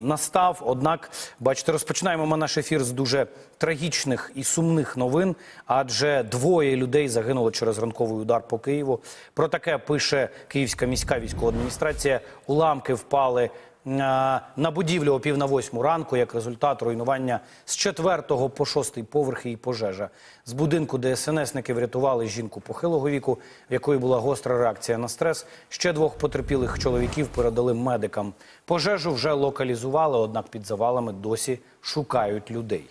настав. Однак, бачите, розпочинаємо ми наш ефір з дуже трагічних і сумних новин, адже двоє людей загинули через ранковий удар по Києву. Про таке пише Київська міська військова адміністрація. Уламки впали на, будівлю о пів на восьму ранку, як результат руйнування з четвертого по шостий поверхи і пожежа. З будинку ДСНСники врятували жінку похилого віку, в якої була гостра реакція на стрес. Ще двох потерпілих чоловіків передали медикам. Пожежу вже локалізували, однак під завалами досі шукають людей.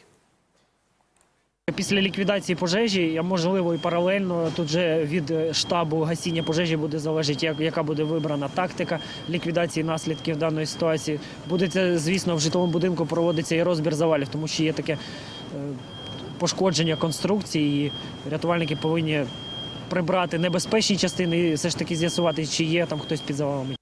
Після ліквідації пожежі, а можливо і паралельно тут же від е, штабу гасіння пожежі буде залежати, яка буде вибрана тактика ліквідації наслідків даної ситуації. Буде це, звісно, в житловому будинку проводиться і розбір завалів, тому що є таке е, пошкодження конструкції, і рятувальники повинні прибрати небезпечні частини і все ж таки з'ясувати, чи є там хтось під завалами.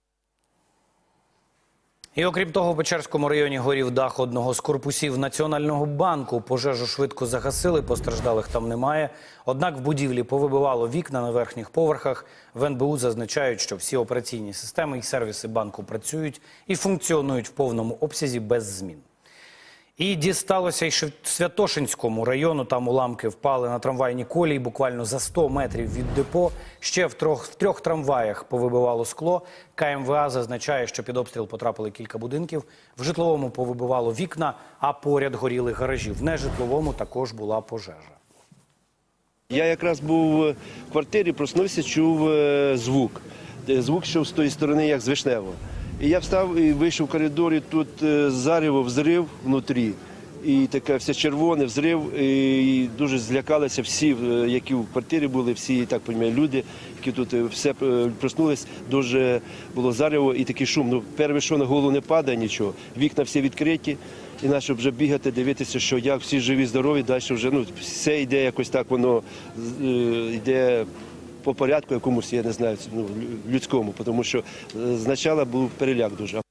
І окрім того, в Печерському районі горів дах одного з корпусів Національного банку. Пожежу швидко загасили, постраждалих там немає. Однак в будівлі повибивало вікна на верхніх поверхах. В НБУ зазначають, що всі операційні системи і сервіси банку працюють і функціонують в повному обсязі без змін. І дісталося Шев- Святошинському району. Там уламки впали на трамвайні колії буквально за 100 метрів від депо. Ще в трьох, в трьох трамваях повибивало скло. КМВА зазначає, що під обстріл потрапили кілька будинків. В житловому повибивало вікна, а поряд горіли гаражі. В нежитловому також була пожежа. Я якраз був в квартирі, проснувся, чув е, звук. Е, Звук йшов з тої сторони, як з Вишневого. І я встав і вийшов в коридор, і тут е, зарево взрив внутрі. І таке все червоне взрив, і дуже злякалися всі, е, які в квартирі були, всі так розумію, люди, які тут е, все проснулись, дуже було зарево і такий шум. Ну, перше, що на голову не падає нічого, вікна всі відкриті, і наше вже бігати, дивитися, що як всі живі, здорові, далі вже ну, все йде якось так, воно йде по порядку якомусь, я не знаю, ну, людському, тому що е, спочатку був переляк дуже.